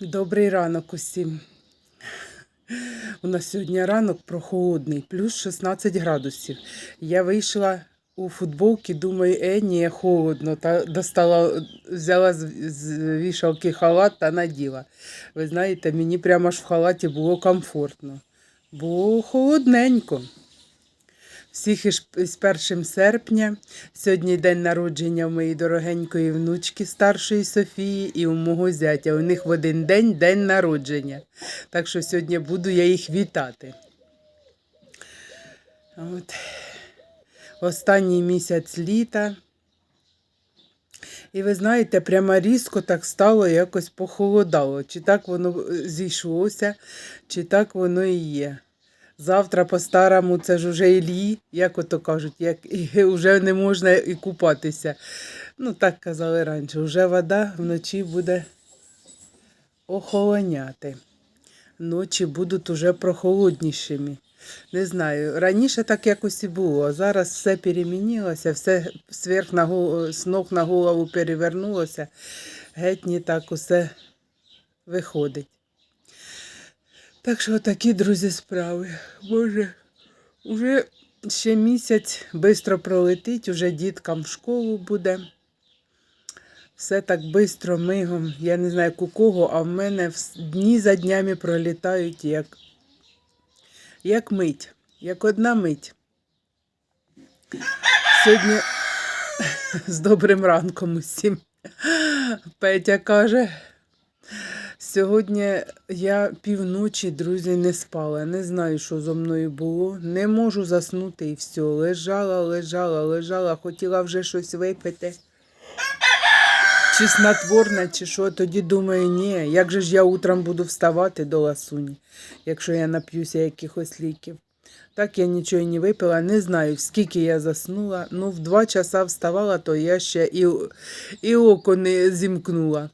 Добрий ранок усім. У нас сьогодні ранок прохолодний, плюс 16 градусів. Я вийшла у футболці, думаю, е, ні, холодно. Та достала, взяла з, вішалки халат та наділа. Ви знаєте, мені прямо аж в халаті було комфортно. Було холодненько. Всіх із із 1 серпня. Сьогодні день народження в моєї дорогенької внучки старшої Софії і у мого зятя. У них в один день день народження. Так що сьогодні буду я їх вітати. От. Останній місяць літа. І ви знаєте, прямо різко так стало, якось похолодало. Чи так воно е, зійшлося, чи так воно і є. Завтра по-старому це ж уже ілі, як ото кажуть, як і вже не можна і купатися. Ну, так казали раніше, вже вода вночі буде охолоняти. Ночі будуть уже прохолоднішими. Не знаю, раніше так якось і було, а зараз все перемінилося, все зверх на голову, з ног на голову перевернулося, геть не так усе виходить. Так що такі, друзі, справи. Боже, вже ще місяць швидко пролетить, уже діткам в школу буде. Все так швидко, мигом. Я не знаю, як у кого, а в мене дні за днями пролітають як, як мить, як одна мить. Сьогодні з добрим ранком усім. Петя каже. Сьогодні я півночі, друзі, не спала. Не знаю, що зо мною було. Не можу заснути і все. Лежала, лежала, лежала, хотіла вже щось випити. Чи снотворне, чи що, тоді думаю, ні, як же ж я утром буду вставати до ласуні, якщо я нап'юся якихось ліків. Так я нічого не випила, не знаю, скільки я заснула. Ну, в два часа вставала, то я ще і, і око не зімкнула.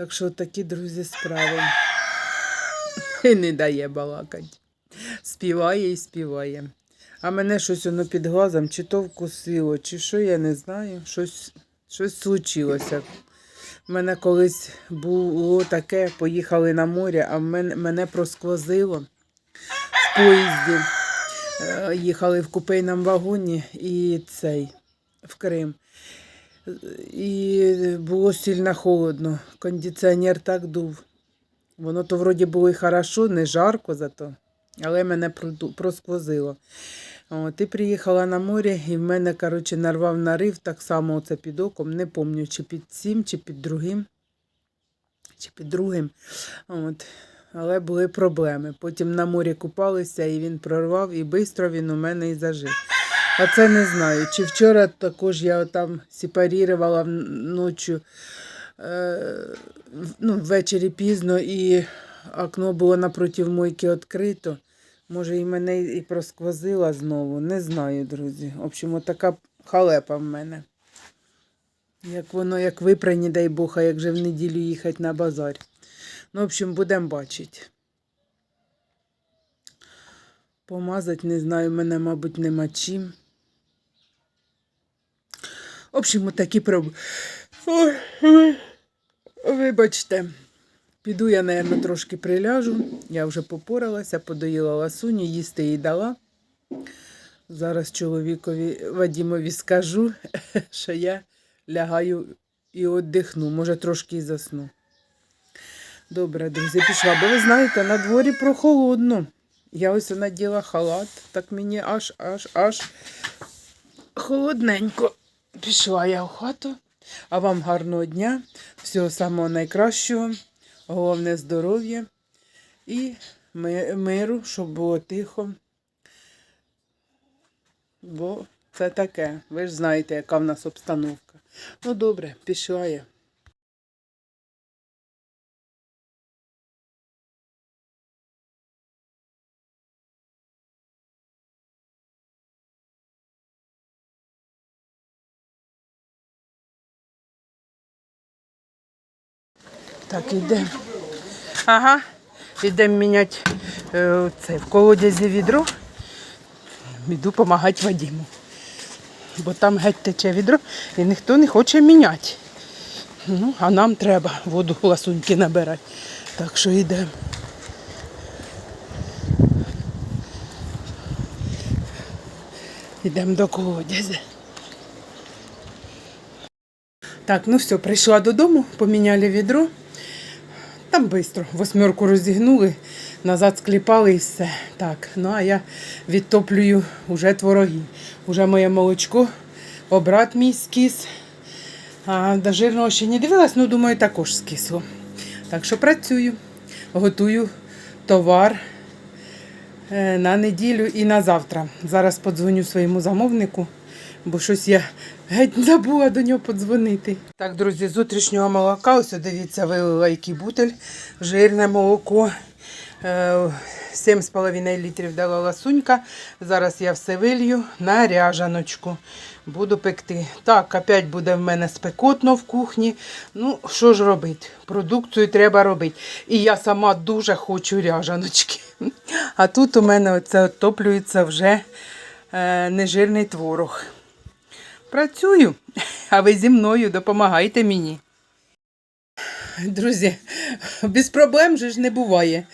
Так що такі, друзі, справи. І не дає балакать. Співає і співає. А мене щось воно під глазом, чи то вкусило, чи що, я не знаю. Щось, щось случилося. У мене колись було таке, поїхали на море, а мене, мене просквозило в поїзді. Е, Їхали в купейному вагоні і цей в Крим. І було сильно холодно. Кондиціонер так дув. Воно то вроді було і хорошо, не жарко зато, але мене просквозило. От, приїхала на море, і в мене, коротше, нарвав нарив так само оце під оком. Не пам'ятаю, чи під цим, чи під другим. Чи під другим. От. Але були проблеми. Потім на морі купалися, і він прорвав, і швидко він у мене і зажив. А це не знаю. Чи вчора також я там сепарірувала ночі, е, ну, ввечері пізно, і окно було напроти мойки відкрито. Може, і мене і просквозила знову. Не знаю, друзі. В общем, така халепа в мене. Як воно, як випрані, дай Бог, а як же в неділю їхати на базар. Ну, в общем, будемо бачити. Помазати, не знаю, мене, мабуть, нема чим. В общем, отакі проблеми. Ой, Вибачте. Піду я, напевно, трошки приляжу. Я вже попоралася, подоїла ласуню, їсти їй дала. Зараз чоловікові Вадімові скажу, що я лягаю і віддихну, може трошки і засну. Добре, друзі, пішла. Бо ви знаєте, на дворі прохолодно. Я ось наділа халат, так мені аж, аж, аж холодненько. Пішла я в хату. А вам гарного дня, всього самого найкращого, головне здоров'я і миру, щоб було тихо. Бо це таке. Ви ж знаєте, яка в нас обстановка. Ну добре, пішла я. Так, йдемо. Ага. Йдемо міняти е, це, в колодязі відро. Йду допомагати Вадиму. Бо там геть тече відро і ніхто не хоче міняти. Ну, а нам треба воду ласуньки набирати. Так що йдемо. Йдемо до колодязя. Так, ну все, прийшла додому, поміняли відро. Там швидко, восьмерку розігнули, назад скліпали і все. Так, ну а я відтоплюю уже твороги. Уже моє молочко, обрат мій скіс. А до жирного ще не дивилась, ну думаю, також скисло. Так що працюю, готую товар е, на неділю і на завтра. Зараз подзвоню своєму замовнику, бо щось я геть забула до нього подзвонити. Так, друзі, з утрішнього молока, ось дивіться, вилила який бутель, жирне молоко. Е, 7,5 літрів дала ласунька. Зараз я все вилью на ряжаночку. Буду пекти. Так, опять буде в мене спекотно в кухні. Ну, що ж робити? Продукцію треба робити. І я сама дуже хочу ряжаночки. А тут у мене оце отоплюється вже е, нежирний творог. Працюю, а ви зі мною допомагайте мені. Друзі, без проблем же ж не буває.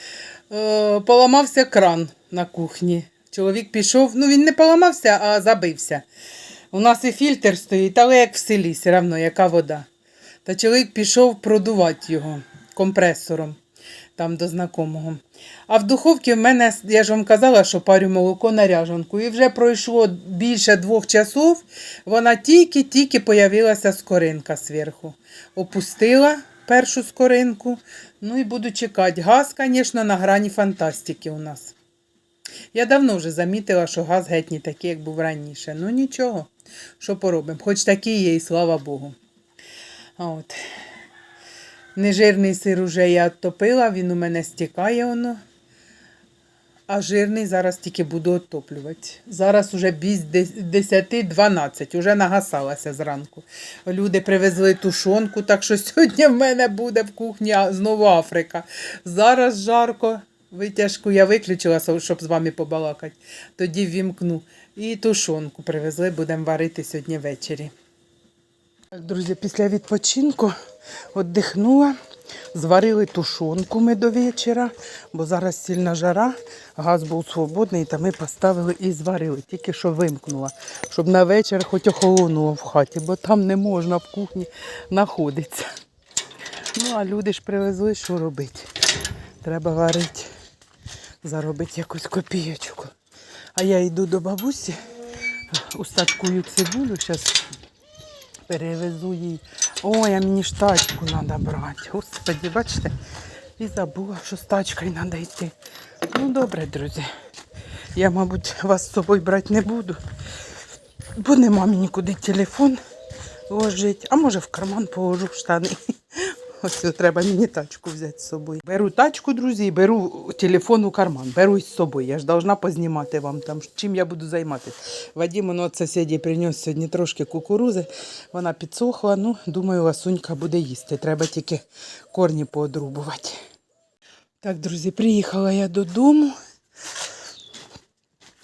Е, поламався кран на кухні. Чоловік пішов, ну він не поламався, а забився. У нас і фільтр стоїть, але як в селі, все одно, яка вода. Та чоловік пішов продувати його компресором там до знакомого. А в духовці в мене, я ж вам казала, що парю молоко на ряжанку. І вже пройшло більше двох часов, вона тільки-тільки появилася скоринка зверху. Опустила першу скоринку, ну і буду чекати. Газ, звісно, на грані фантастики у нас. Я давно вже замітила, що газ геть не такий, як був раніше. Ну нічого, що поробимо. Хоч такий є, і слава Богу. От. Нежирний сир уже я оттопила, він у мене стікає воно. А жирний зараз тільки буду оттоплювати. Зараз уже без 10-12, уже нагасалася зранку. Люди привезли тушонку, так що сьогодні в мене буде в кухні знову Африка. Зараз жарко. Витяжку я виключила, щоб з вами побалакати. Тоді вімкну. І тушонку привезли, будемо варити сьогодні ввечері. Друзі, після відпочинку віддихнула, зварили тушонку ми до вечора, бо зараз сильна жара, газ був свободний, та ми поставили і зварили. Тільки що вимкнула, щоб на вечір хоч охолонуло в хаті, бо там не можна в кухні знаходитися. Ну, а люди ж привезли, що робити. Треба варити, заробити якусь копійочку. А я йду до бабусі, устаткую цибулю, зараз перевезу їй. Ой, а мені ж тачку треба брати. Господи, бачите, і забула, що з тачкою треба йти. Ну, добре, друзі. Я, мабуть, вас з собою брати не буду, бо нема мені куди телефон ложити. А може в карман положу в штани. Ось треба мені тачку взяти з собою. Беру тачку, друзі, і беру телефон у карман. Беру із собою. Я ж должна познімати вам там, чим я буду займатися. Вадим, ну, от сусіді приніс сьогодні трошки кукурузи. Вона підсохла. Ну, думаю, ласунька буде їсти. Треба тільки корні поодрубувати. Так, друзі, приїхала я додому.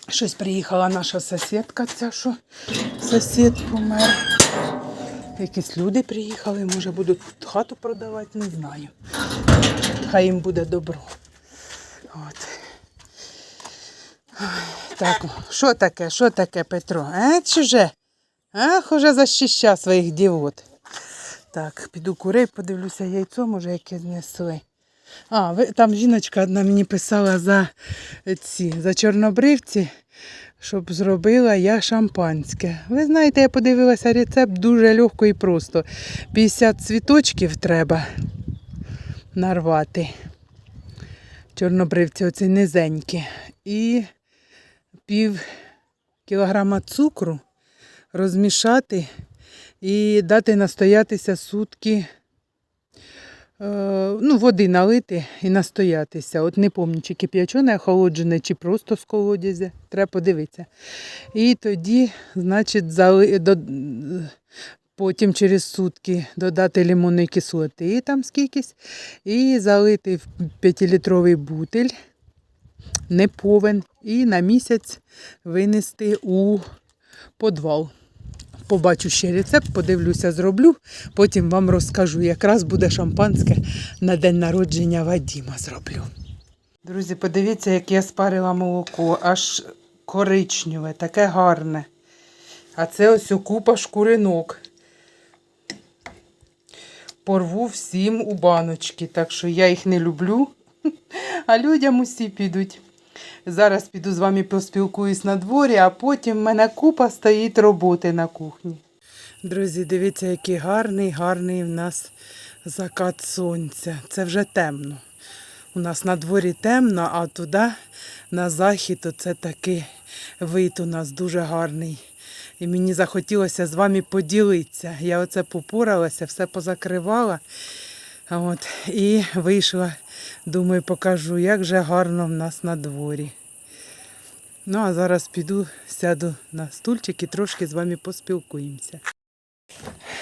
Щось приїхала наша сусідка, ця що сусід помер. Якісь люди приїхали, може будуть хату продавати, не знаю. Хай їм буде добро. От. Так, що таке, що таке, Петро? А, чуже? Ах, уже защищав своїх дівот. Так, піду курей, подивлюся яйцо, може, яке знесли. А, ви, там жіночка одна мені писала за ці, за чорнобривці, щоб зробила я шампанське. Ви знаєте, я подивилася рецепт дуже легко і просто. 50 цвіточків треба нарвати. Чорнобривці оці низенькі. І пів кілограма цукру розмішати і дати настоятися сутки. Е, ну, води налити і настоятися. От не пам'ятаю, чи кип'ячене, охолоджене, чи просто з колодязя. Треба подивитися. І тоді, значить, зали... до... потім через сутки додати лимонної кислоти там скількись, і залити в 5-літровий бутиль, не повен, і на місяць винести у подвал. Побачу ще рецепт, подивлюся, зроблю. Потім вам розкажу. Якраз буде шампанське на день народження Вадіма зроблю. Друзі, подивіться, як я спарила молоко, аж коричневе, таке гарне. А це ось купа шкуринок. Порву всім у баночки, так що я їх не люблю, а людям усі підуть. Зараз піду з вами поспілкуюсь на дворі, а потім в мене купа стоїть роботи на кухні. Друзі, дивіться, який гарний, гарний в нас закат сонця. Це вже темно. У нас на дворі темно, а туди на захід це такий вид у нас дуже гарний. І мені захотілося з вами поділитися. Я оце попоралася, все позакривала. От, і вийшла, думаю, покажу, як же гарно в нас на дворі. Ну, а зараз піду, сяду на стульчик і трошки з вами поспілкуємося.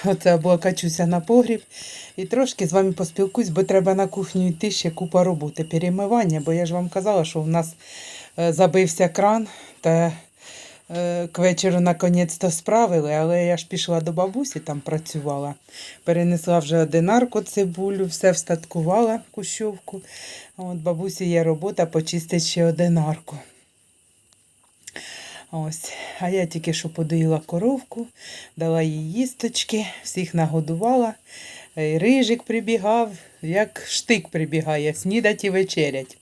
Оце облокачуся на погріб і трошки з вами поспілкуюсь, бо треба на кухню йти ще купа роботи. Перемивання, бо я ж вам казала, що в нас е, забився кран та к вечору наконець-то справили, але я ж пішла до бабусі, там працювала. Перенесла вже одинарку цибулю, все встаткувала кущовку. От бабусі є робота почистити ще одинарку. Ось, а я тільки що подоїла коровку, дала їй їсточки, всіх нагодувала. І рижик прибігав, як штик прибігає, снідать і вечерять.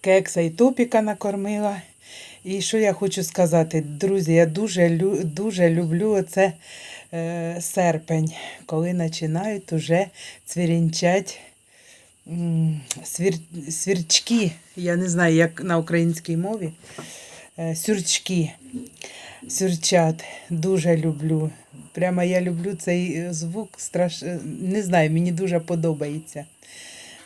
Кекса і топіка накормила. І що я хочу сказати, друзі, я дуже, дуже люблю оце е, серпень, коли починають уже цвірінчать свір, свірчки. Я не знаю, як на українській мові. Е, сюрчки. Сюрчат. Дуже люблю. Прямо я люблю цей звук. Страш... Не знаю, мені дуже подобається.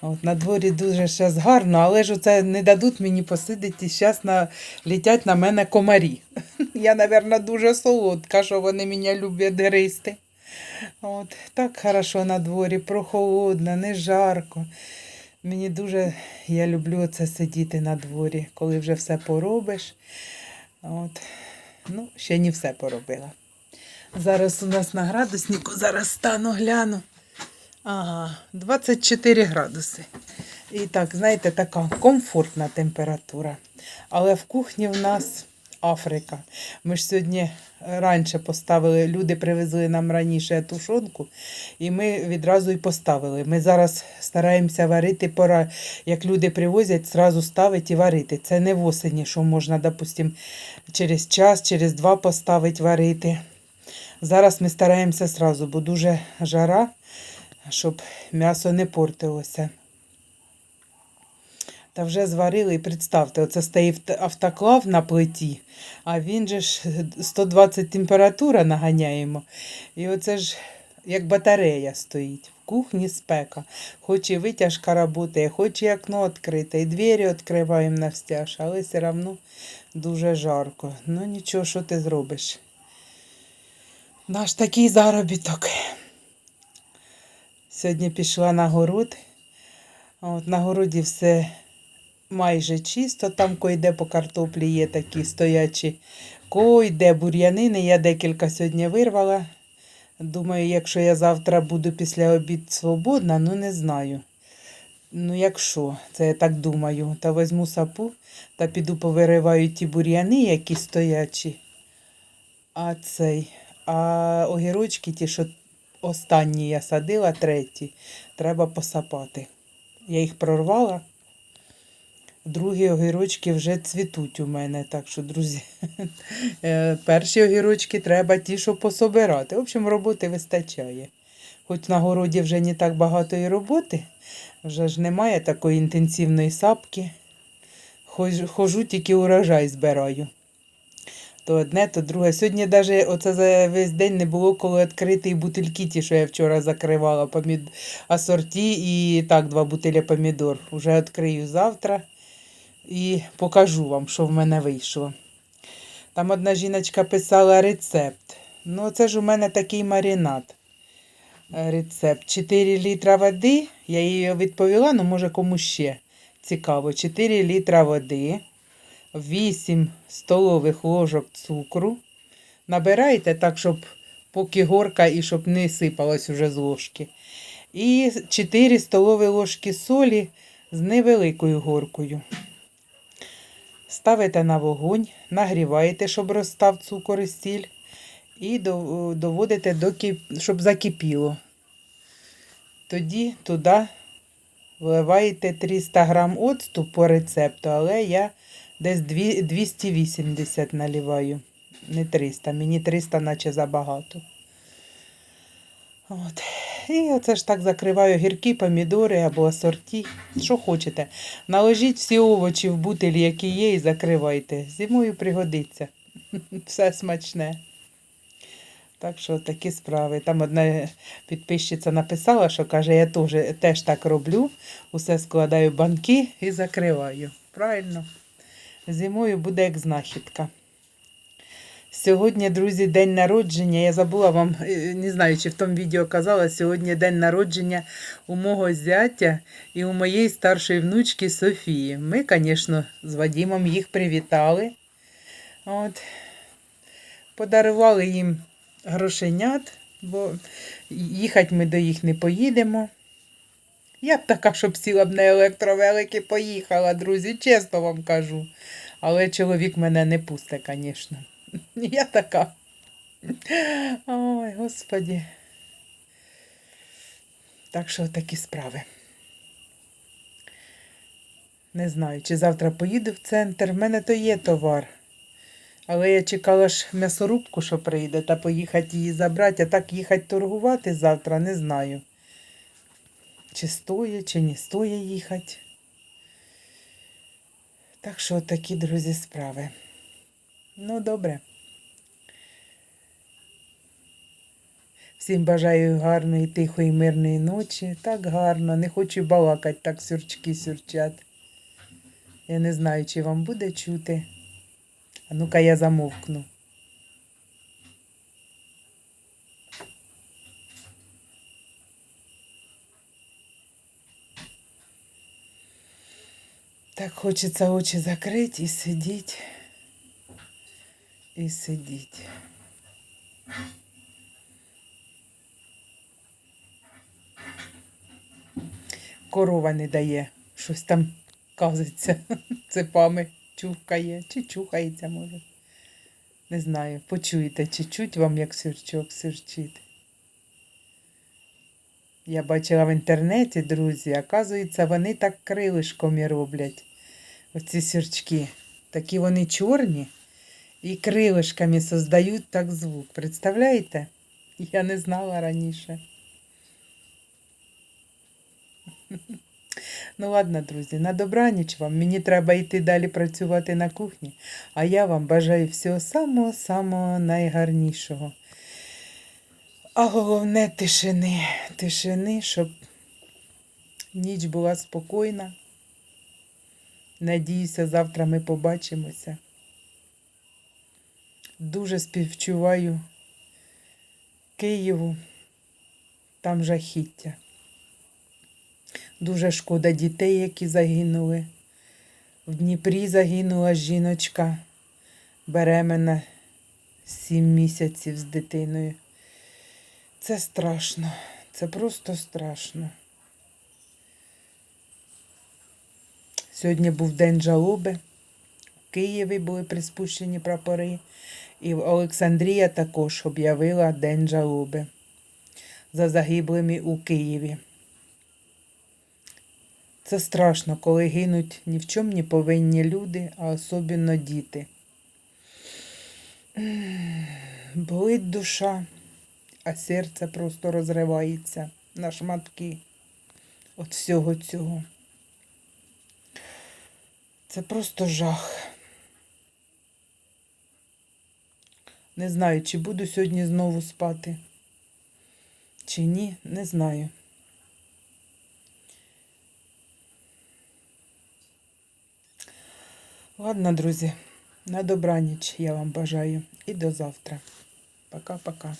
От, на дворі дуже зараз гарно, але ж оце не дадуть мені посидіти. Зараз на... летять на мене комарі. Я, мабуть, дуже солодка, що вони мене люблять гристи. От, так хорошо на дворі, прохолодно, не жарко. Мені дуже, я люблю це сидіти на дворі, коли вже все поробиш. От. Ну, ще не все поробила. Зараз у нас на градуснику, зараз стану, гляну. Ага, 24 градуси. І так, знаєте, така комфортна температура. Але в кухні в нас Африка. Ми ж сьогодні раніше поставили, люди привезли нам раніше тушонку, і ми відразу і поставили. Ми зараз стараємося варити пора. Як люди привозять, зразу ставити і варити. Це не в осені, що можна, допустим, через час, через два поставити варити. Зараз ми стараємося зразу, бо дуже жара, щоб м'ясо не портилося. Та вже зварили і представте, оце стоїть автоклав на плиті, а він же ж 120 температура наганяємо. І оце ж як батарея стоїть. В кухні спека. Хоч і витяжка працює, хоч і окно відкрите, і двері відкриваємо навстяж, але все одно дуже жарко. Ну нічого, що ти зробиш. Наш такий заробіток. Сьогодні пішла на город. От на городі все майже чисто. Там койде по картоплі є такі стоячі койде, бур'янини. Я декілька сьогодні вирвала. Думаю, якщо я завтра буду після обід свободна, ну не знаю. Ну, якщо, це я так думаю, та візьму сапу та піду повириваю ті бур'яни, які стоячі. А цей, а огірочки, ті, що останні я садила, треті, треба посапати. Я їх прорвала. Другі огірочки вже цвітуть у мене. Так що, друзі, е, перші огірочки треба ті, що пособирати. В общем, роботи вистачає. Хоч на городі вже не так багато і роботи, вже ж немає такої інтенсивної сапки. Хожу, тільки урожай збираю. То одне, то друге. Сьогодні навіть оце за весь день не було коли відкрити бутильки, ті, що я вчора закривала, помід... асорті і так, два бутиля помідор. Уже відкрию завтра і покажу вам, що в мене вийшло. Там одна жіночка писала рецепт. Ну, це ж у мене такий маринад. Е, Рецепт. 4 літра води. Я їй відповіла, ну може кому ще цікаво. 4 літра води, 8 столових ложок цукру, набираєте так, щоб поки горка і щоб не сипалось уже з ложки. І 4 столові ложки солі з невеликою горкою. Ставите на вогонь, нагріваєте, щоб розстав цукор і сіль, і доводите, до щоб закипіло. Тоді туди вливаєте 300 грам оцту по рецепту, але я десь 280 наливаю. Не 300, мені 300 наче забагато. От. І оце ж так закриваю гіркі помідори або асорті, що хочете. Наложіть всі овочі в бутилі, які є, і закривайте. Зимою пригодиться. Все смачне. Так що такі справи. Там одна підписчиця написала, що каже, я теж так роблю. Усе складаю банки і закриваю. Правильно. Зимою буде як знахідка. Сьогодні, друзі, день народження. Я забула вам, е, не знаю, чи в тому відео казала, сьогодні день народження у мого зятя і у моєї старшої внучки Софії. Ми, звісно, з Вадимом їх привітали. От. Подарували їм грошенят, бо їхати ми до їх не поїдемо. Я б така, щоб сіла б на електровелики поїхала, друзі, чесно вам кажу. Але чоловік мене не пусте, звісно. Я така. Ой, господі. Так що такі справи. Не знаю, чи завтра поїду в центр. В мене то є товар. Але я чекала ж м'ясорубку, що прийде, та поїхати її забрати, а так їхати торгувати завтра, не знаю. Чи стоїть, чи не стоїть їхати. Так що такі, друзі, справи. Ну, добре. Всім бажаю гарної, тихої, мирної ночі. Так гарно, не хочу балакати, так сюрчки сюрчать. Я не знаю, чи вам буде чути. А ну-ка я замовкну. Так хочеться очі закрити і сидіть. І сидіть. Корова не дає. Щось там казиться. Цепами чухкає. Чи чухається, може. Не знаю. Почуєте, чи чуть вам, як сюрчок сюрчить. Я бачила в інтернеті, друзі, оказується, вони так крилишком і роблять. Оці сюрчки. Такі вони чорні і крилишками создають так звук. Представляєте? Я не знала раніше. Ну ладно, друзі, на добраніч вам. Мені треба йти далі працювати на кухні, а я вам бажаю всього самого-самого найгарнішого. А головне тишини, тишини, щоб ніч була спокійна. Надіюся, завтра ми побачимося. Дуже співчуваю Києву, там жахіття. Дуже шкода дітей, які загинули. В Дніпрі загинула жіночка беременна сім місяців з дитиною. Це страшно, це просто страшно. Сьогодні був день жалоби. В Києві були приспущені прапори. І Олександрія також об'явила День жалоби за загиблими у Києві. Це страшно, коли гинуть ні в чому не повинні люди, а особливо діти. Болить душа, а серце просто розривається на шматки від всього цього. Це просто жах. Не знаю, чи буду сьогодні знову спати, чи ні, не знаю. Ладно, друзі, на добраніч я вам бажаю і до завтра. Пока-пока.